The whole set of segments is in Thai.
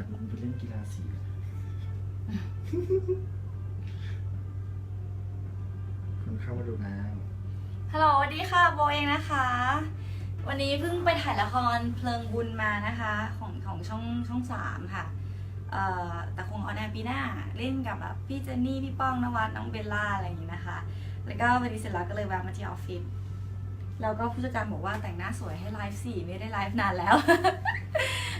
อยากลงไปเล่นกีฬาสีคนเข้ามาดูแล้วฮัลโหลสวัสดีค่ะโบเองนะคะ วันนี้เพิ่งไปถ่ายละครเพลิงบุญมานะคะ ของของช่องช่องสามค่ะเอ่อแต่คงออนแอร์ปีหน้าเล่นกับแบบพี่เจนนี่ พี่ป้องนวัดน้องเบลล่าอะไรอย่างนี้นะคะ แล้วก็วันนี้เสร็จแล้วก็เลยแวะมาที่ออฟฟิศแล้วก็ผู้จัดการบอกว่าแต่งหน้าสวยให้ไลฟ์สี่ไม่ได้ไลฟ์นานแล้ว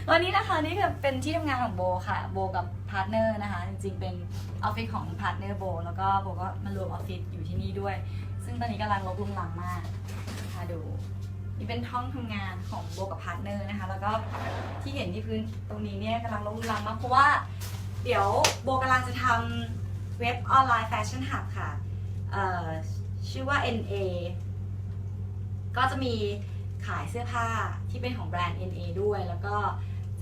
วันนี้นะคะนี่คือเป็นที่ทำงานของโบค่ะ โบกับพาร์ทเนอร์นะคะ จริงๆเป็นออฟฟิศของพาร์ทเนอร์โบแล้วก็โบก็มารวมออฟฟิศอยู่ที่นี่ด้วย ซึ่งตอนนี้กำลังลบลุงหลังมากมาดูนี่เป็นห้องทำงานของโบกับพาร์ทเนอร์นะคะ แล้วก็ที่เห็นที่พื้นตรงนี้เนี่ยกำลังลบลุงหลังมากเพราะว่า เดี๋ยวโบกำลังจะทำเว็บออนไลน์แฟชั่นหับค่ะชื่อว่า NA ก็จะมีขายเสื้อผ้าที่เป็นของแบรนด์ NA ด้วย แล้วก็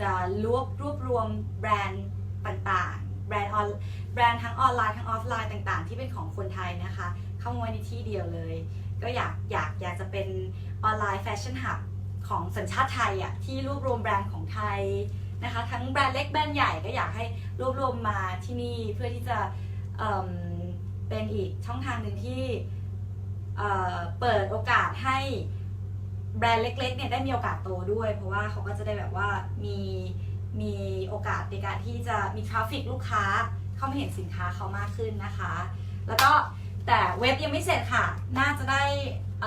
จะรวบรวบรวมแบรนด์ต่างๆ แบรนด์ออนแบรนด์ทั้งออนไลน์ทั้งออฟไลน์ต่างๆ ที่เป็นของคนไทยนะคะ เข้ามาไว้ในที่เดียวเลย ก็อยากอยากอยากจะเป็นออนไลน์แฟชั่นหับของสัญชาติไทยอะที่รวบรวมแบรนด์ของไทยนะคะ ทั้งแบรนด์เล็กแบรนด์ใหญ่ก็อยากให้รวบรวมมาที่นี่เพื่อที่จะเเป็นอีกช่องทางหนึ่งที่เเปิดโอกาสให้ แบรนด์เล็กๆเนี่ยได้มีโอกาสโตด้วย เพราะว่าเขาก็จะได้แบบว่ามีมีโอกาสในการที่จะมีทราฟฟิกลูกค้าเข้ามาเห็นสินค้าเขามากขึ้นนะคะ แล้วก็แต่เว็บยังไม่เสร็จค่ะ น่าจะได้เ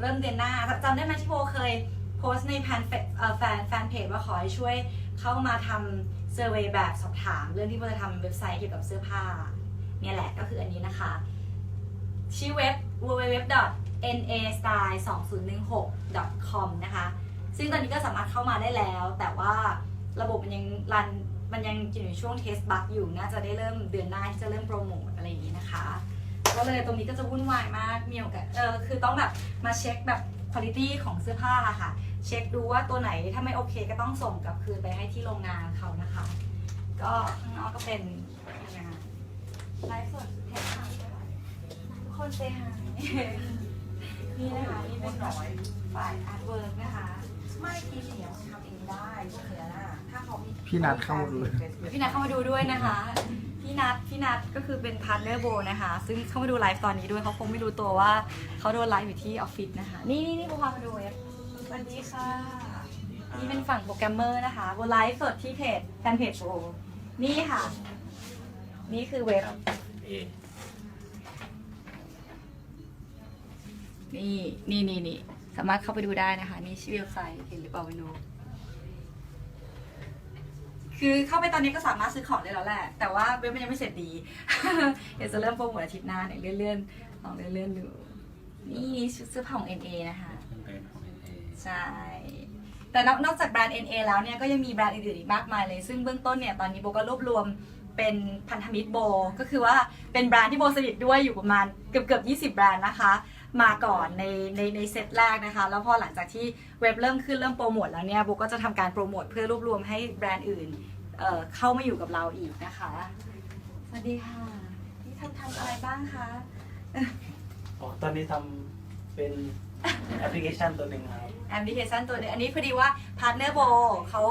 เริ่มเดือนหน้าจำได้ไหมที่โบเคยโพสในแฟนแฟนแฟนเพจว่าขอให้ช่วยเข้ามาทำเซอร์เวยแบบสอบถาม เรื่องที่โบจะทำเว็บไซต์เกี่ยวกับเสื้อผ้าเนี่ยแหละก็คืออันนี้นะคะ ชื่อเว็บ www nastyle2016.com นะคะ ซึ่งตอนนี้ก็สามารถเข้ามาได้แล้ว แต่ว่าระบบมันยังรันมันยังอยู่ในช่วงเทสบัคอยู่ น่าจะได้เริ่มเดือนหน้าที่จะเริ่มโปรโมทอะไรอย่างนี้นะคะ ก็เลยตรงนี้ก็จะวุ่นวายมากมีโอกาสเออคือต้องแบบมาเช็คแบบคุณภาพของเสื้อผ้าค่ะ เช็คดูว่าตัวไหนถ้าไม่โอเคก็ต้องส่งกลับคืนไปให้ที่โรงงานเขานะคะ ก็ข้างนอกก็เป็นงานไลฟ์สดเทปค่ะทุกคนเซฮาย นี่นะคะนี่เป็นแบบฝ่ายอาร์ตเวิร์กนะคะ ไม่กินเหนียวทำเองได้พวกเนี้ยนะถ้าเขามีพี่นัดเข้ามาดูเดี๋ยวพี่นัทเข้ามาดูด้วยนะคะ พี่นัทพี่นัทก็คือเป็นพาร์ทเนอร์โบนะคะ ซึ่งเข้ามาดูไลฟ์ตอนนี้ด้วยเขาคงไม่รู้ตัวว่าเขาโดนไลฟ์อยู่ที่ออฟฟิศนะคะ นี่นี่นี่โบพามาดูเว็บสวัสดีค่ะ นี่เป็นฝั่งโปรแกรมเมอร์นะคะโบไลฟ์สดที่เพจแฟนเพจโบนี่ค่ะ นี่คือเว็บ เอ นี่นี่นี่นี่สามารถเข้าไปดูได้นะคะ นี่ชื่อเว็บไซต์เห็นหรือเปล่าไม่รู้คือเข้าไปตอนนี้ก็สามารถซื้อของได้แล้วแหละ แต่ว่าเว็บมันยังไม่เสร็จดี เดี๋ยวจะเริ่มโปรโมทอาทิตย์หน้าเนี่ยเลื่อนๆลองเลื่อนๆดู นี่ชุดเสื้อผ้าของ NA นะคะมันเป็นของเอใช่ แต่นอกนอกจากแบรนด์ NA แล้วเนี่ยก็ยังมีแบรนด์อื่นๆอีกมากมายเลย ซึ่งเบื้องต้นเนี่ยตอนนี้โบก็รวบรวมเป็นพันธมิตรโบ ก็คือว่าเป็นแบรนด์ที่โบสนิทด้วยอยู่ประมาณเกือบเกือบ20 แบรนด์นะคะ มาก่อนในในในเซตแรกนะคะ แล้วพอหลังจากที่เว็บเริ่มขึ้นเริ่มโปรโมทแล้วเนี่ยโบก็จะทำการโปรโมทเพื่อรวบรวมให้แบรนด์อื่นเอ่อเข้ามาอยู่กับเราอีกนะคะ สวัสดีค่ะนี่ทำทำอะไรบ้างคะอ๋อตอนนี้ทำเป็นแอปพลิเคชันตัวหนึ่งครับ แอปพลิเคชันตัวหนึงอันนี้พอดีว่าพาร์ทเนอร์โบเขา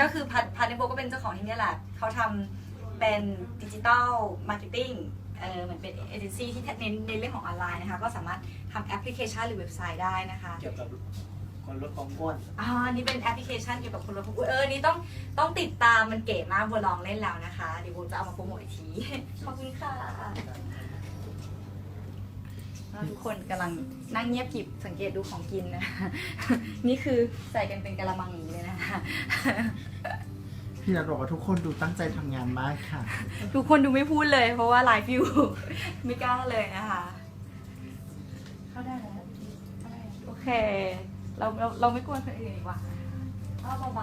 ก็คือพาร์ทเนอร์โบก็เป็นเจ้าของที่นี่แหละเขาทำเป็นดิจิตอลมาร์เก็ตติ้ง เออเหมือนเป็นเอเจนซี่ที่เน้นในเรื่องของออนไลน์นะคะ ก็สามารถทำแอปพลิเคชันหรือเว็บไซต์ได้นะคะ เกี่ยวกับคนลดความอ้วนอ่าอันนี้เป็นแอปพลิเคชันเกี่ยวกับคนลดความอ้วนเออนี่ต้องต้องติดตามมันเก๋มากบัวลองเล่นแล้วนะคะเดี๋ยวบัวจะเอามาโปรโมทอีกที ขอบคุณค่ะแล้วทุกคนกำลังนั่งเงียบกริบสังเกตดูของกินนะ นี่คือใส่กันเป็นกะละมังอย่างนี้เลยนะคะ พี่นัดบอกว่าทุกคนดูตั้งใจทำงานมากค่ะ ทุกคนดูไม่พูดเลย เพราะว่าไลฟ์อยู่ ไม่กล้าเลยนะคะ เข้าได้แล้วเข้าได้โอเค เราเราเราไม่กวนคนอื่นดีกว่าก็เบาๆ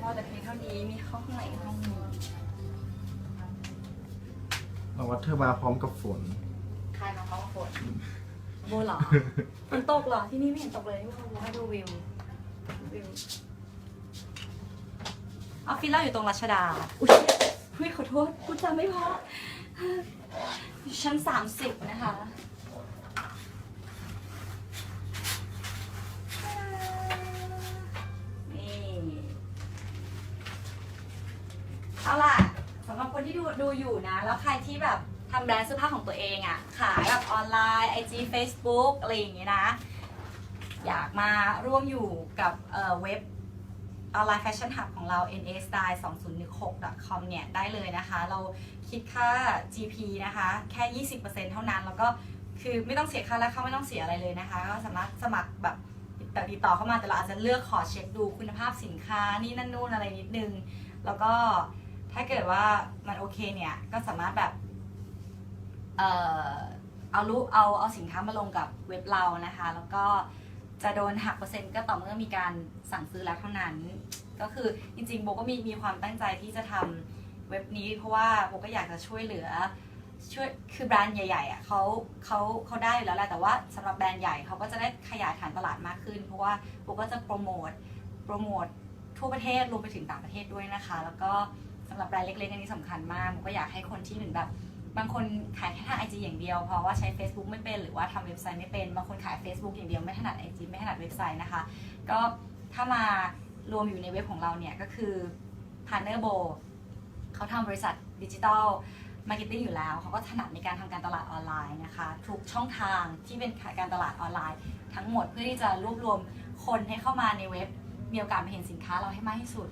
เบาๆแต่เพียงเท่านี้มีห้องข้างในอีกห้องหนึงบอกว่าเธอมาพร้อมกับฝน ใครมาเขามาฝนโบเหรอ มันตกเหรอ ที่นี่ไม่เห็นตกเลยที่เขาให้ดูวิววิว ออฟฟิศเราอยู่ตรงรัชดา อุ้ยอุ้ยขอโทษพูดจาไม่เพออยู่ชั้นสามสิบนะคะ นี่ เอาล่ะสำหรับคนที่ดูดูอยู่นะ แล้วใครที่แบบทำแบรนด์เสื้อผ้าของตัวเองอะ่ะขายแบบออนไลน์ IG Facebook อะไรอย่างเงี้ยนะ อยากมาร่วมอยู่กับเอ่อเว็บ ออนไลน์แฟชั่นหับของเรา nsstyle2016.com เนี่ย ได้เลยนะคะ เราคิดค่า GP นะคะ แค่ 20%เท่านั้น แล้วก็คือไม่ต้องเสียค่าแรกเข้าไม่ต้องเสียอะไรเลยนะคะ ก็สามารถสมัครแบบต่ติดต่อเข้ามาแต่เราอาจจะเลือกขอเช็คดูคุณภาพสินค้านี่นั่นนู่นอะไรนิดนึง แล้วก็ถ้าเกิดว่ามันโอเคเนี่ย ก็สามารถแบบเอ่อเอารูปเอาเอาสินค้ามาลงกับเว็บเรานะคะ แล้วก็ จะโดนหักเปอร์เซ็นต์ก็ต่อเมื่อมีการสั่งซื้อแล้วเท่านั้น ก็คือจริงๆโบก็มีมีความตั้งใจที่จะทำเว็บนี้ เพราะว่าโบก็อยากจะช่วยเหลือช่วยคือแบรนด์ใหญ่ๆอะเขาเขาเขาได้อยู่แล้วแหละแต่ว่าสำหรับแบรนด์ใหญ่เขาก็จะได้ขยายฐานตลาดมากขึ้น เพราะว่าโบก็จะโปรโมทโปรโมททั่วประเทศรวมไปถึงต่างประเทศด้วยนะคะ แล้วก็สำหรับแบรนด์เล็กๆอันนี้สำคัญมากโบก็อยากให้คนที่เหมือนแบบ บางคนขายแค่ทางไอจอย่างเดียว เพราะว่าใช้ Facebook ไม่เป็นหรือว่าทำเว็บไซต์ไม่เป็น บางคนขาย Facebook อย่างเดียวไม่ถนัดไอจไม่ถนัดเว็บไซต์นะคะ ก็ถ้ามารวมอยู่ในเว็บของเราเนี่ยก็คือ Partner Bo เขาทำบริษัทดิจิทัลมาร์เก็ตติ้งอยู่แล้ว เขาก็ถนัดในการทำการตลาดออนไลน์นะคะทุกช่องทางที่เป็นการตลาดออนไลน์ ทั้งหมดเพื่อที่จะรวบรวมคนให้เข้ามาในเว็บมีโอกาสมาเห็นสินค้าเราให้มากที่สุด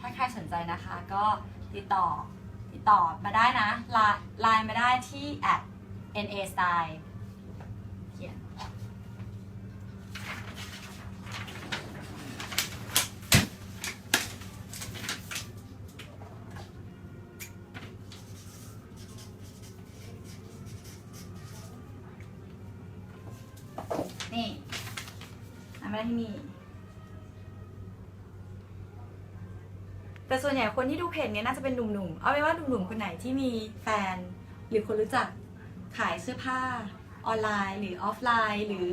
ถ้าใครสนใจนะคะก็ติดต่อ ติดต่อมาได้นะไลน์มาได้ที่ at na style เขียนนี่เอามาได้ที่นี่ แต่ส่วนใหญ่คนที่ดูเพจเนี้ยน่าจะเป็นหนุ่มๆ เอาเป็นว่าหนุ่มๆ คนไหนที่มีแฟน หรือคนรู้จักขายเสื้อผ้าออนไลน์ หรือออฟไลน์ หรือ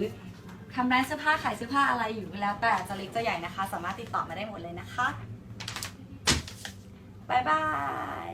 ทำร้านเสื้อผ้าขายเสื้อผ้าอะไรอยู่แล้ว แต่จะเล็กจะใหญ่นะคะ สามารถติดต่อมาได้หมดเลยนะคะบ๊ายบาย